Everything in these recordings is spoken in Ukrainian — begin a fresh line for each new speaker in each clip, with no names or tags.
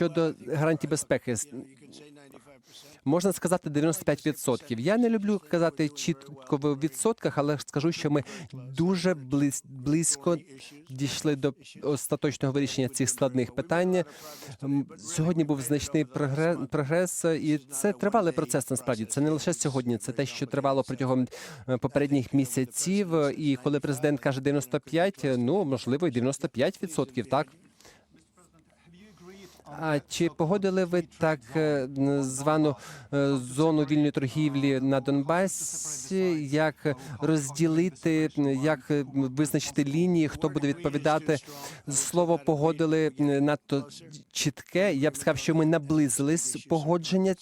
щодо гарантій безпеки. Можна сказати 95%. Я не люблю казати чітко в відсотках, але скажу, що ми дуже близ- близько дійшли до остаточного вирішення цих складних питань. Сьогодні був значний прогре- прогрес, і це тривалий процес. Насправді це не лише сьогодні, це те, що тривало протягом е, попередніх місяців. І коли президент каже 95, ну можливо, і 95%, так. А чи погодили ви так е, звану е, зону вільної торгівлі на Донбасі? Як розділити, як е, визначити лінії? Хто буде відповідати? Слово погодили надто чітке. Я б сказав, що ми наблизились погодження.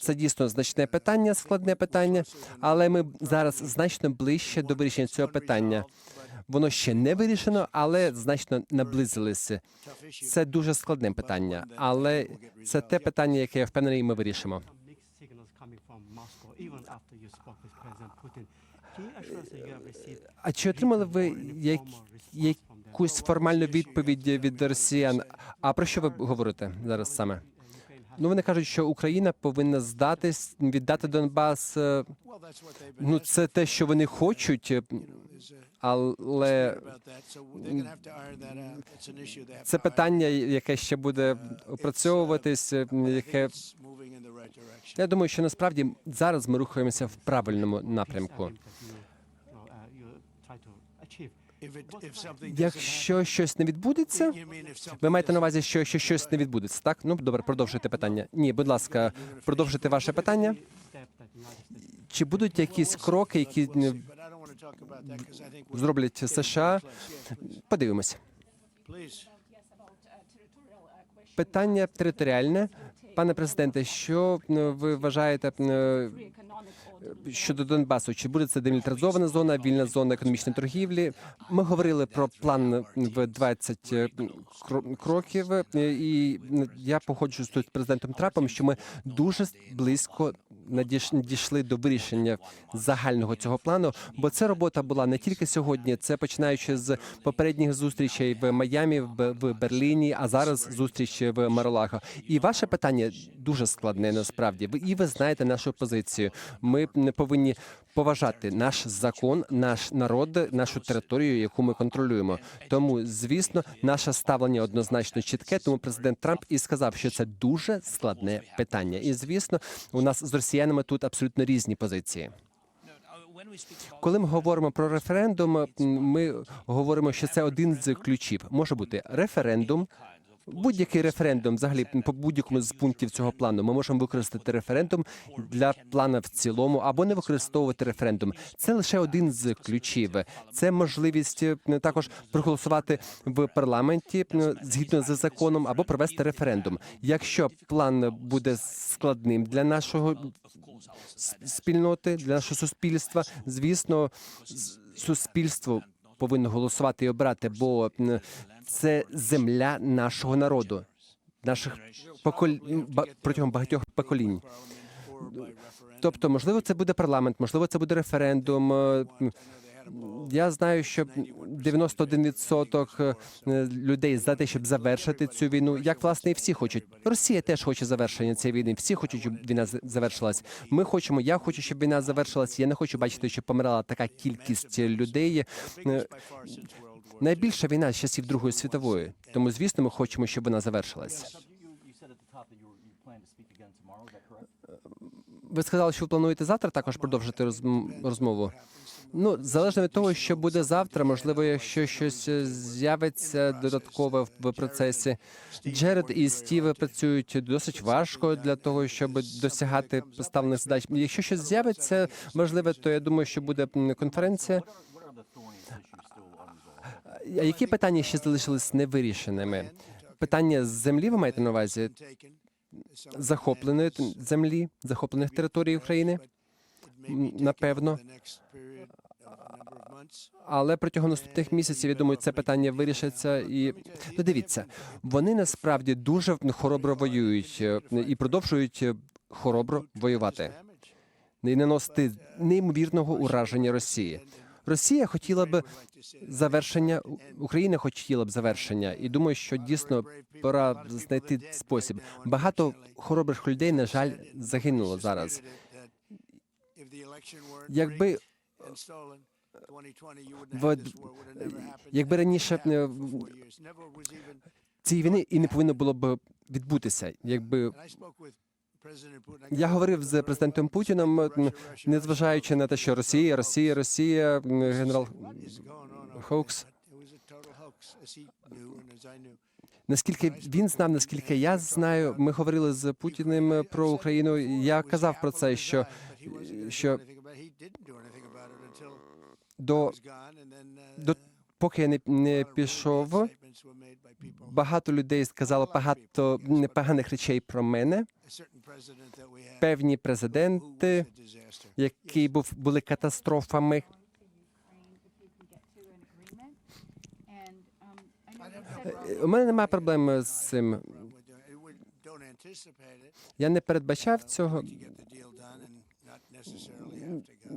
Це дійсно значне питання, складне питання, але ми зараз значно ближче до вирішення цього питання. Воно ще не вирішено, але значно наблизилися. Це дуже складне питання, але це те питання, яке я впевнений, ми вирішимо. А чи отримали ви як, якусь формальну відповідь від росіян? А про що ви говорите зараз саме? Ну вони кажуть, що Україна повинна здатись, віддати Донбас. е, Ну це те, що вони хочуть, е, але це питання, яке ще буде опрацьовуватись, е, яке я думаю, що насправді зараз ми рухаємося в правильному напрямку. Якщо щось не відбудеться, ви маєте на увазі, що, що щось не відбудеться, так? Ну добре, продовжуйте питання. Ні, будь ласка, продовжуйте ваше питання. Чи будуть якісь кроки, які е, зроблять США? Подивимося. Питання територіальне. Пане президенте, що е, ви вважаєте е, щодо Донбасу? Чи буде це демілітаризована зона, вільна зона економічної торгівлі? Ми говорили про план в 20 кро- кроків, е, і я тут з президентом Трапом, що ми дуже близько дійшли до вирішення загального цього плану, бо це робота була не тільки сьогодні, це починаючи з попередніх зустрічей в Майамі, в Берліні, а зараз зустріч в Маролаго. І ваше питання дуже складне насправді. Ви і ви знаєте нашу позицію. Ми не повинні поважати наш закон, наш народ, нашу територію, яку ми контролюємо. Тому, звісно, наше ставлення однозначно чітке. Тому президент Трамп і сказав, що це дуже складне питання. І звісно, у нас з росіянами тут абсолютно різні позиції. Коли ми говоримо про референдум, ми говоримо, що це один з ключів. Може бути референдум. Будь-який референдум, взагалі по будь-якому з пунктів цього плану, ми можемо використати референдум для плана в цілому або не використовувати референдум. Це лише один з ключів. Це можливість е, також проголосувати в парламенті е, згідно з законом або провести референдум. Якщо план буде складним для нашого спільноти, для нашого суспільства, звісно, суспільство повинно голосувати і обрати, бо це земля нашого народу, наших поколінь протягом багатьох поколінь. Тобто, можливо, це буде парламент, можливо, це буде референдум. Я знаю, що 91% е, людей за те, щоб завершити цю війну, як власне і всі хочуть. Росія теж хоче завершення цієї війни. Всі хочуть, щоб війна завершилась. Ми хочемо. Я хочу, щоб війна завершилась. Я не хочу бачити, щоб помирала така кількість людей. Е, Найбільша війна з часів Другої світової. Тому, звісно, ми хочемо, щоб вона завершилась. Ви сказали, що ви плануєте завтра також продовжити розм- розмову. Ну, залежно від того, що буде завтра, можливо, якщо щось е, з'явиться додаткове в- процесі. Джеред і Стів працюють досить важко для того, щоб досягати поставлених задач. Якщо щось з'явиться важливе, то я думаю, що буде конференція. А які питання ще залишились невирішеними? Питання з землі ви маєте на увазі захопленої землі, захоплених територій України? Напевно. Але протягом наступних місяців, я думаю, це питання вирішиться. І ну, дивіться, вони насправді дуже хоробро воюють е, і продовжують е, хоробро воювати, і наносити неймовірного ураження Росії. Росія хотіла б завершення, Україна хотіла б завершення, і думаю, що дійсно пора знайти спосіб. Багато хоробрих людей, на жаль, загинуло зараз. Якби якби раніше е, цієї війни і не повинно було б відбутися, якби я говорив з президентом Путіном, незважаючи на те, що Росія, Росія, Росія, генерал Хоукс. Наскільки він знав, наскільки я знаю, ми говорили з Путіним про Україну. Я казав про це, що, що до, до поки я не, не пішов, багато людей сказало багато непоганих речей про мене. Певні президенти, які був були катастрофами. У мене немає проблем з цим. Я не передбачав цього.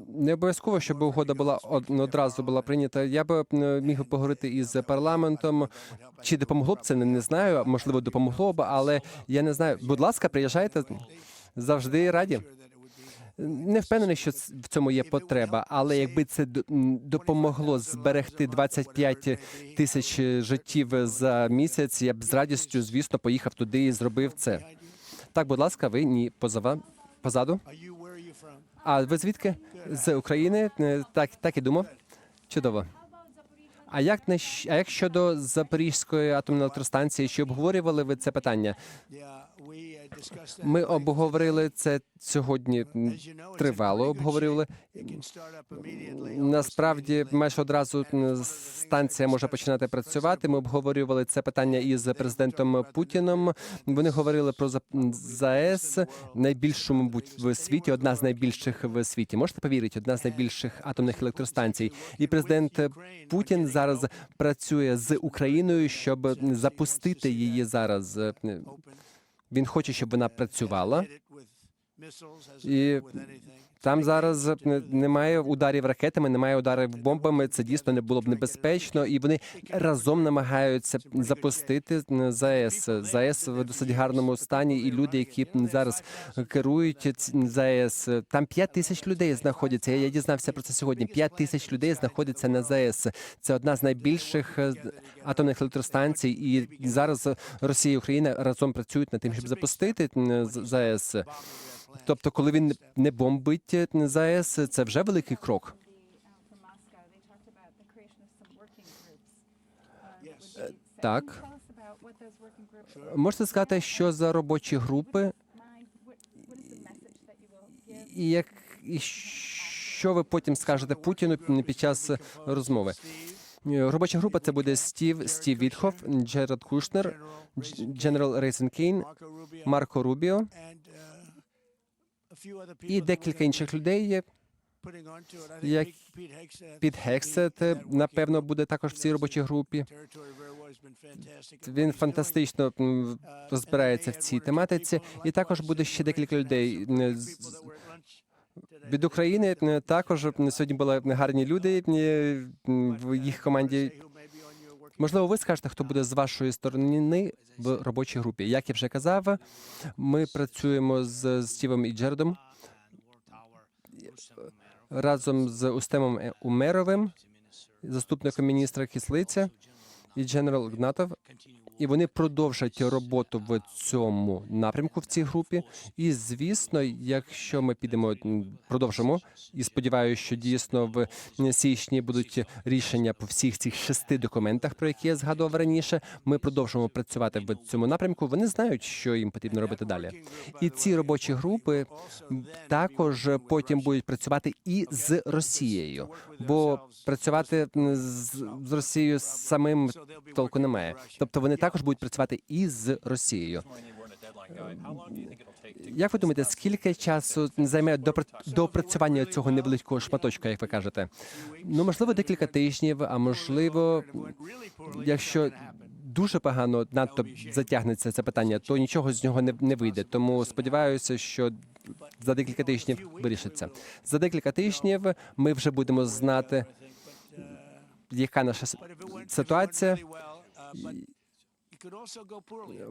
Не обов'язково, щоб угода була од- одразу була прийнята. Я б міг поговорити із парламентом. Чи допомогло б це? Не, знаю. Можливо, допомогло б, але я не знаю. Будь ласка, приїжджайте завжди раді. Не впевнений, що в цьому є потреба, але якби це допомогло зберегти 25 тисяч життів за місяць, я б з радістю, звісно, поїхав туди і зробив це. Так, будь ласка, ви ні позава позаду. А ви звідки? З України? Е, Так, так і думав. Чудово. А як не а як щодо Запорізької атомної електростанції? Чи обговорювали ви це питання? Ми обговорили це сьогодні. Тривало обговорювали. Насправді, майже одразу станція може починати працювати. Ми обговорювали це питання із президентом Путіном. Вони говорили про ЗАЕС, найбільшу, мабуть, в світі, одна з найбільших в світі. Можете повірити, одна з найбільших атомних електростанцій. І президент Путін зараз працює з Україною, щоб запустити її зараз. Він хоче, щоб вона працювала. І Там зараз немає ударів ракетами, немає ударів бомбами. Це дійсно не було б небезпечно, і вони разом намагаються запустити ЗАЕС. ЗАЕС в досить гарному стані. І люди, які зараз керують ЗАЕС, там 5 тисяч людей знаходяться. Я я дізнався про це сьогодні. 5 тисяч людей знаходяться на ЗАЕС. Це одна з найбільших е, атомних електростанцій. І зараз Росія і Україна разом працюють над тим, щоб запустити ЗАЕС. Тобто, коли він не бомбить е, ЗАЕС, це вже великий крок. Так. Можете сказати, що за робочі групи і як і що ви потім скажете Путіну під час розмови? Е, Робоча група це буде Стів Стів Вітхоф, Джеред Кушнер, Дженерал Рейсен Кейн, Марко Рубіо і декілька інших людей. є. як Під Гексет, напевно, буде також в цій робочій групі. Він фантастично розбирається в цій тематиці, і також буде ще декілька людей від України. Також сьогодні були гарні люди е, в їх команді. Можливо, ви скажете, хто буде з вашої сторони в робочій групі. Як я вже казав, ми працюємо з Стівом і Джердом разом з Устемом Умеровим, заступником міністра Кислиця і Дженерал Гнатов. І вони продовжать роботу в цьому напрямку в цій групі. І звісно, якщо ми підемо продовжимо, і сподіваюся, що дійсно в січні будуть рішення по всіх цих шести документах, про які я згадував раніше. Ми продовжимо працювати в цьому напрямку. Вони знають, що їм потрібно робити далі. І ці робочі групи також потім будуть працювати і з Росією, бо працювати з, Росією самим толку немає. Тобто вони також будуть працювати і з Росією. Як ви думаєте, скільки часу займе допра- доопрацювання цього невеличкого шматочка, як ви кажете? Ну можливо, декілька тижнів, а можливо, якщо дуже погано надто затягнеться це питання, то нічого з нього не, не вийде. Тому сподіваюся, що за декілька тижнів вирішиться. За декілька тижнів ми вже будемо знати яка наша ситуація.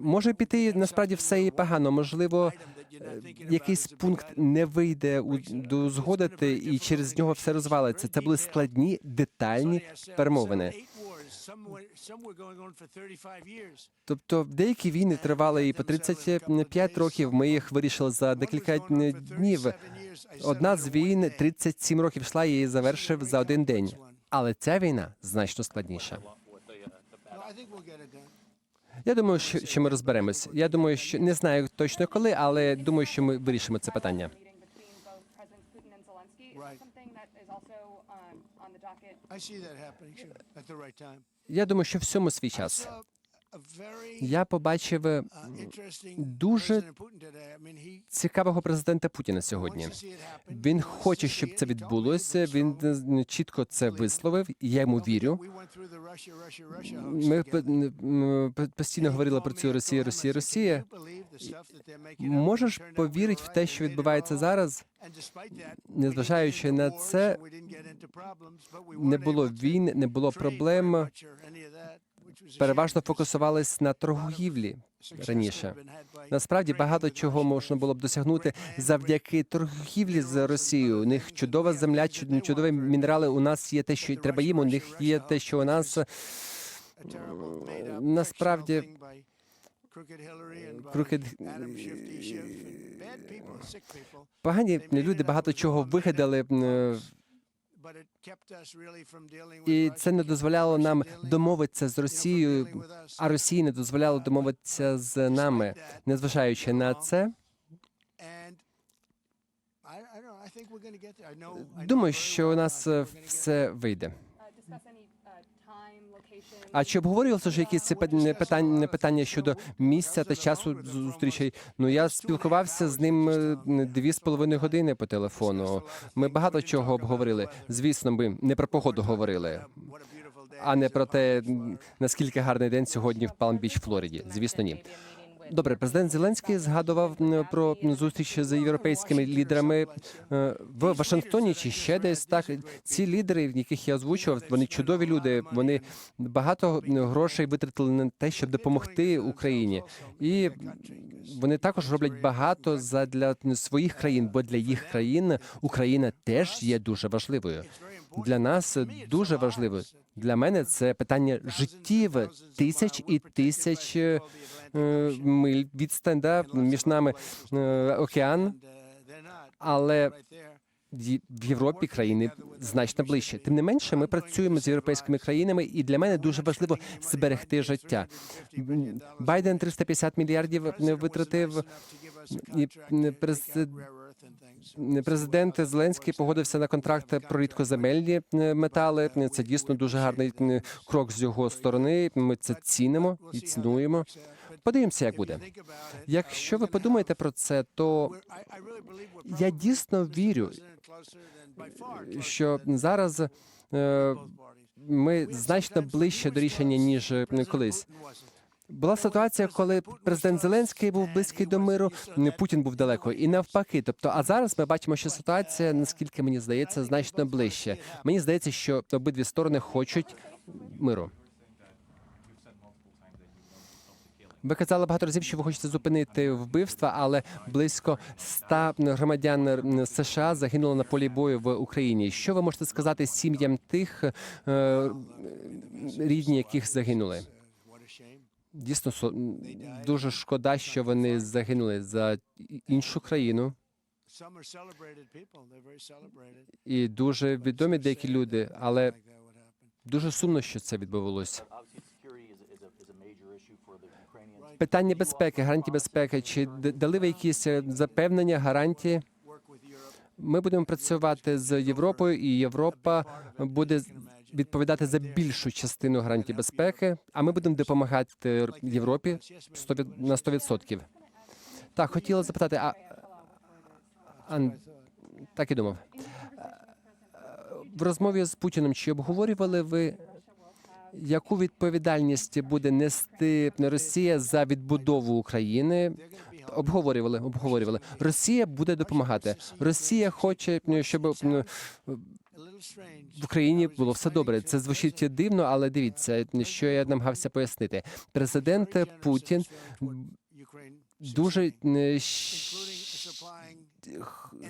Може піти насправді все і погано. Можливо,
about
якийсь пункт не вийде узгодити, і через нього все розвалиться. Це були складні, детальні перемовини.
seven, eight wars. Some were- some were going on for 35 years.
Тобто деякі війни тривали і по 35 років. Ми їх вирішили за декілька днів.
37
Одна з війн
day.
37 років йшла, я її завершив за один день. Але ця війна значно складніша. Я думаю, що, ми розберемось. Я думаю, що не знаю точно коли, але думаю, що ми вирішимо це питання.
um.
Я думаю, що всьому свій час. Я побачив е, дуже цікавого президента Путіна сьогодні. Він хоче, щоб це відбулося. Він е, чітко це висловив. і Я йому вірю. Ми постійно говорили про цю Росію, Росія, Росія. Можеш повірити в те, що відбувається зараз? Незважаючи на це, не було війн, не було проблем. Переважно фокусувались на торгівлі раніше. Насправді багато чого можна було б досягнути завдяки торгівлі з Росією. У них чудова земля, чудові мінерали. У нас є те, що треба їм. У них є те, що у нас насправді Crooked- погані люди багато чого вигадали. І це не дозволяло нам домовитися з Росією, а Росії не дозволяло домовитися з нами. Незважаючи на це, думаю, що у нас е, все вийде. А чи обговорювалося вже якісь питання, питання щодо місця та часу зустрічей? Ну я спілкувався з ним е, дві з половиною години по телефону. Ми багато чого обговорили. Звісно, ми не про погоду говорили, а не про те, наскільки гарний день сьогодні в Палм-Біч, Флориді. Звісно, ні. Добре, президент Зеленський згадував про зустріч з європейськими лідерами е, в Вашингтоні чи ще десь. Так ці лідери, яких я озвучував, вони чудові люди. Вони багато грошей витратили на те, щоб допомогти Україні, і вони також роблять багато задля своїх країн, бо для їх країн Україна теж є дуже важливою. Для нас дуже важливо. Для мене це питання життів тисяч і тисяч е, миль відстань да, між нами е, океан, але в Європі країни значно ближче. Тим не менше, ми працюємо з європейськими країнами, і для мене дуже важливо зберегти життя. Байден 350 мільярдів не витратив. і през- Президент Зеленський погодився на контракт про рідкоземельні е, метали. Це дійсно дуже гарний е, крок з його сторони. Ми це цінимо і цінуємо. Подивимося, як буде. Якщо ви подумаєте про це, то я дійсно вірю, що зараз е, ми значно ближче до рішення ніж колись. Була ситуація, коли президент Зеленський був близький до миру, Путін був далеко, і навпаки. Тобто, а зараз ми бачимо, що ситуація, наскільки мені здається, значно ближче. Мені здається, що обидві сторони хочуть миру. Ви казали багато разів, що ви хочете зупинити вбивства, але близько ста громадян США загинуло на полі бою в Україні. Що ви можете сказати сім'ям тих е, рідні, яких загинули? Дійсно, дуже шкода, що вони загинули за іншу країну. І дуже відомі деякі люди, але дуже сумно, що це відбувалося. Питання безпеки, гарантії безпеки. Чи дали ви якісь е, запевнення, гарантії? Ми будемо працювати з Європою, і Європа буде відповідати за більшу частину гарантій безпеки. А ми будемо допомагати Європі 100 на 100%. Так, хотіла запитати, а, а так і думав. В розмові з Путіним чи обговорювали ви, яку відповідальність буде нести Росія за відбудову України? Обговорювали, обговорювали. Росія буде допомагати. Росія хоче, щоб в Україні було все добре. Це звучить дивно, але дивіться, що я намагався пояснити. Президент Путін дуже е,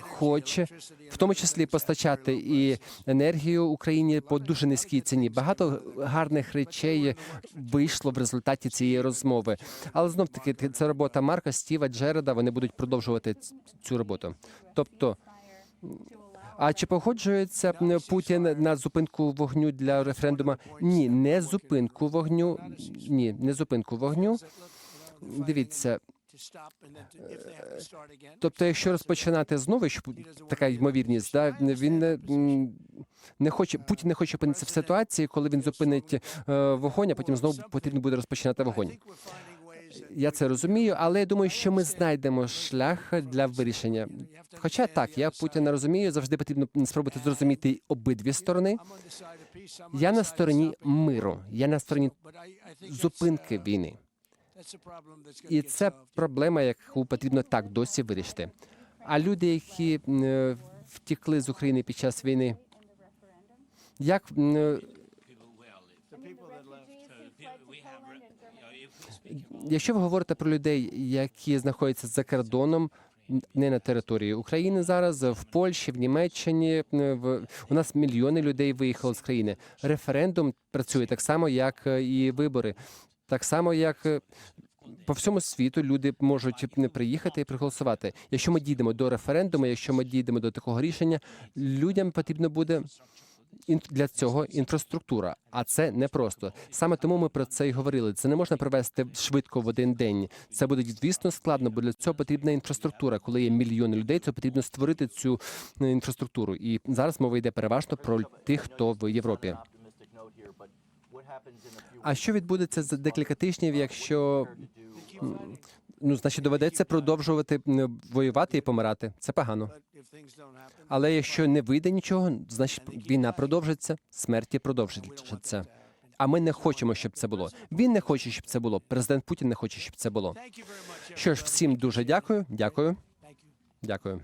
хоче, в тому числі постачати і енергію Україні по дуже низькій ціні. Багато гарних речей вийшло в результаті цієї розмови. Але знов таки це робота Марка, Стіва, Джереда. Вони будуть продовжувати цю роботу. Тобто. А чи погоджується Путін на зупинку вогню для референдуму? Ні, не зупинку вогню. Ні, не зупинку вогню. Дивіться, тобто, якщо розпочинати знову, що така ймовірність, да, він не, не хоче, Путін не хоче опинитися в ситуації, коли він зупинить е, вогонь, а потім знову потрібно буде розпочинати вогонь. Я це розумію, але я думаю, що ми знайдемо шлях для вирішення. Хоча так, я Путіна розумію, завжди потрібно спробувати зрозуміти обидві сторони. Я на стороні миру, я на стороні зупинки війни. І це проблема, яку потрібно так досі вирішити. А люди, які е, втікли з України під час війни, як м, е, якщо ви говорите про людей, які знаходяться за кордоном, не на території України зараз, в Польщі, в Німеччині, в у нас мільйони людей виїхали з країни. Референдум працює так само, як е, і вибори, так само як. е, По всьому світу люди можуть не приїхати і проголосувати. Якщо ми дійдемо до референдуму, якщо ми дійдемо до такого рішення, людям потрібно буде для цього інфраструктура, а це непросто. Саме тому ми про це і говорили. Це не можна провести швидко в один день. Це буде звісно складно, бо для цього потрібна інфраструктура. Коли є мільйони людей, то потрібно створити цю е, інфраструктуру. І зараз мова йде переважно про тих, хто в Європі. А що відбудеться за декілька тижнів, якщо ну, значить, доведеться продовжувати воювати і помирати? Це погано. Але якщо не вийде нічого, значить війна продовжиться, смерті продовжиться. А ми не хочемо, щоб це було. Він не хоче, щоб це було. Президент Путін не хоче, щоб це було. Що ж, всім дуже дякую. Дякую. Дякую.